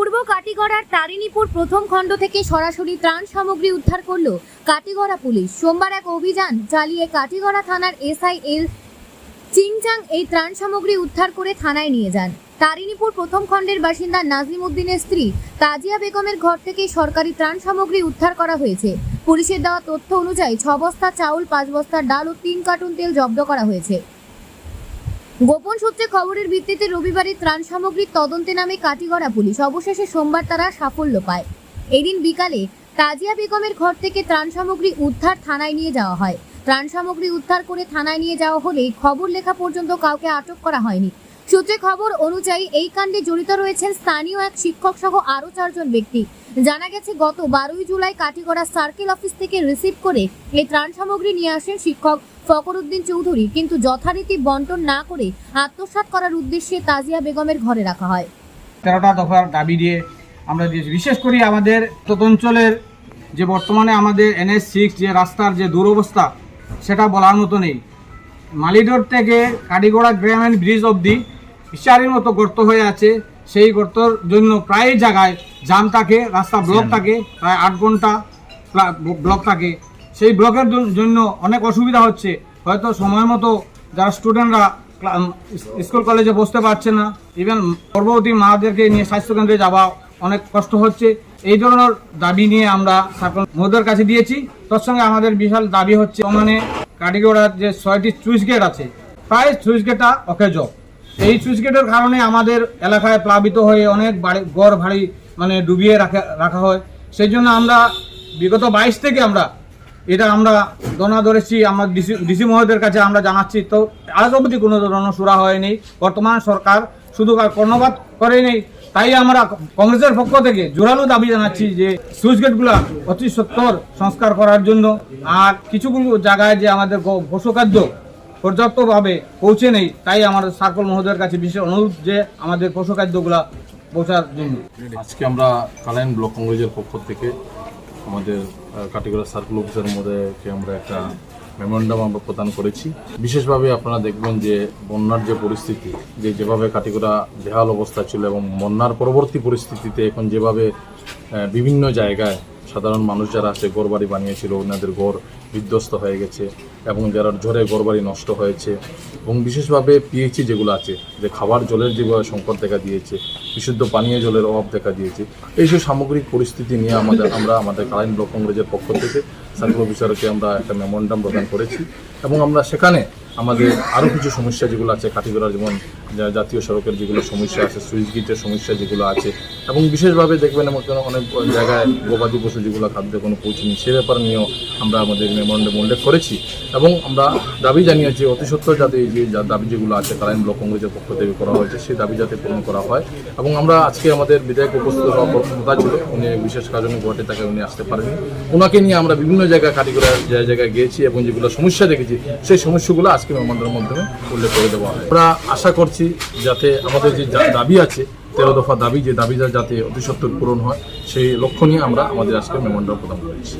পূর্ব কাটিগড়ার তারিণীপুর প্রথম খণ্ড থেকে সরাসরি ত্রাণ সামগ্রী উদ্ধার করল কাটিগড়া পুলিশ। সোমবার এক অভিযান চালিয়ে কাটিগড়া থানার এসআই এল চিংচাং এই ত্রাণ সামগ্রী উদ্ধার করে থানায় নিয়ে যান। তারিণীপুর প্রথম খণ্ডের বাসিন্দা নাজিম উদ্দিনের স্ত্রী তাজিয়া বেগমের ঘর থেকে সরকারি ত্রাণ সামগ্রী উদ্ধার করা হয়েছে। পুলিশের দেওয়া তথ্য অনুযায়ী ছ বস্তা চাউল, পাঁচ বস্তা, ডাল ও তিন কার্টুন তেল জব্দ করা হয়েছে। গোপন সূত্রে খবরের ভিত্তিতে রবিবারই ত্রাণ সামগ্রীর তদন্তে নামে কাটিগড়া পুলিশ। অবশেষে সোমবার তারা সাফল্য পায়। এদিন বিকালে তাজিয়া বেগমের ঘর থেকে ত্রাণ সামগ্রী উদ্ধার থানায় নিয়ে যাওয়া হয়। ত্রাণ সামগ্রী উদ্ধার করে থানায় নিয়ে যাওয়া হলে খবর লেখা পর্যন্ত কাউকে আটক করা হয়নি। সূত্রে খবর অনুযায়ী এই কাণ্ডে জড়িত রয়েছেন স্থানীয় এক শিক্ষক সহ আরও চারজন ব্যক্তি। জানা গেছে, গত বারোই জুলাই কাটিগড়া সার্কেল অফিস থেকে রিসিভ করে এই ত্রাণ সামগ্রী নিয়ে আসেন শিক্ষক ফকরুদ্দিন চৌধুরী। কিন্তু যথারীতি বন্টন না করে আত্মসাৎ করার উদ্দেশ্যে তাজিয়া বেগমের ঘরে রাখা হয়। তেরোটা দফার দাবি দিয়ে আমরা দিয়েছি বিশেষ করে আমাদের অঞ্চলের যে বর্তমানে আমাদের এনএস সিক্স যে রাস্তার যে দুরবস্থা, সেটা বলার মতো নেই। মালিডোর থেকে কাটিগোড়া গ্রাম অ্যান্ড ব্রিজ অবধি বিচারের মতো গর্ত হয়ে আছে। সেই গর্তর জন্য প্রায় জায়গায় জাম থাকে রাস্তা ব্লক থাকে প্রায় আট ঘণ্টা ব্লক থাকে। সেই ব্লকের জন্য অনেক অসুবিধা হচ্ছে। হয়তো সময় মতো যারা স্টুডেন্টরা স্কুল কলেজে বসতে পারছে না। ইভেন গর্ভবতী মাদেরকে নিয়ে স্বাস্থ্যকেন্দ্রে যাওয়া অনেক কষ্ট হচ্ছে। এই ধরনের দাবি নিয়ে আমরা সার্কল মোদের কাছে দিয়েছি। তার সঙ্গে আমাদের বিশাল দাবি হচ্ছে মানে কাটিগড়ার যে ছয়টি সুইচ গেট আছে প্রায় সুইচ গেটটা অকেজ। এই সুইচ গেটের কারণে আমাদের এলাকায় প্লাবিত হয়ে অনেক বাড়ি গড় ভারী মানে ডুবিয়ে রাখা রাখা হয়। সেই জন্য আমরা বিগত বাইশ থেকে আমরা এটা আমরা দনা ধরেছি, আমরা ডিসি ডিসি মহোদয়ের কাছে আমরা জানাচ্ছি। তো আজ অবধি কোনো ধরনের সুরা হয়নি। বর্তমান সরকার শুধু কর্ণপাত করেনি। তাই আমরা কংগ্রেসের পক্ষ থেকে জোরালো দাবি জানাচ্ছি যে সুইচ গেটগুলো অতি সত্তর সংস্কার করার জন্য। আর কিছু জায়গায় যে আমাদের পশুখাদ্য পর্যাপ্তভাবে পৌঁছে নেই, তাই আমাদের সার্কল মহোদয়ের কাছে বিশেষ অনুরোধ যে আমাদের পশুখাদ্যগুলো পৌঁছার জন্য। আজকে আমরা কালাইন ব্লক কংগ্রেসের পক্ষ থেকে আমাদের কাটিগড়া সার্কেল অফিসের মধ্যেকে আমরা একটা মেমোরেন্ডাম আমরা প্রদান করেছি। বিশেষভাবে আপনারা দেখবেন যে বন্যার যে পরিস্থিতি, যে যেভাবে কাটিগড়া বেহাল অবস্থা ছিল এবং বন্যার পরবর্তী পরিস্থিতিতে এখন যেভাবে বিভিন্ন জায়গায় সাধারণ মানুষ যারা আছে, ঘরবাড়ি বানিয়েছিল, ওনাদের ঘর বিধ্বস্ত হয়ে গেছে এবং যারা ঝড়ে ঘরবাড়ি নষ্ট হয়েছে এবং বিশেষভাবে পিএইচি যেগুলো আছে, যে খাবার জলের যেভাবে সংকট দেখা দিয়েছে, বিশুদ্ধ পানীয় জলের অভাব দেখা দিয়েছে, এইসব সামগ্রিক পরিস্থিতি নিয়ে আমাদের, আমরা আমাদের কালাইন ব্লক কংগ্রেসের পক্ষ থেকে সার্কেল অফিসারকে আমরা একটা মেমোরেন্ডাম প্রদান করেছি। এবং আমরা সেখানে আমাদের আরও কিছু সমস্যা যেগুলো আছে কাটিগড়ার যেমন জাতীয় সড়কের যেগুলো সমস্যা আছে, সুইচ গেটের সমস্যা যেগুলো আছে, এবং বিশেষভাবে দেখবেন কোনো অনেক জায়গায় গবাদি পশু যেগুলো খাদ্য কোনো পৌঁছেনি সে ব্যাপার নিয়েও আমরা আমাদের মেমোরেন্ডাম উল্লেখ করেছি। এবং আমরা দাবি জানিয়েছি, অতি সত্ত্বর যাতে যে দাবি যেগুলো আছে, কালাইন ব্লক কংগ্রেসের পক্ষ থেকে করা হয়েছে সেই দাবি যাতে পূরণ করা হয়। এবং আমরা আজকে আমাদের বিধায়ক উপস্থিত হওয়ার কথা ছিল, উনি বিশেষ কারণে গুয়াহাটি থেকে উনি আসতে পারেনি ওনাকে নিয়ে আমরা বিভিন্ন জায়গায় কাটিগুলা যে জায়গায় গিয়েছি এবং যেগুলো সমস্যা দেখেছি, সেই সমস্যাগুলো আজকে মেমোরেন্ডামের মাধ্যমে উল্লেখ করে দেওয়া হয়। আমরা আশা করছি যাতে আমাদের যে দাবি আছে, তেরো দফা দাবি, যে দাবিটা যাতে অতি সত্তর পূরণ হয়, সেই লক্ষ্য নিয়ে আমরা আমাদের আজকে মেমোরেন্ডাম প্রদান করেছি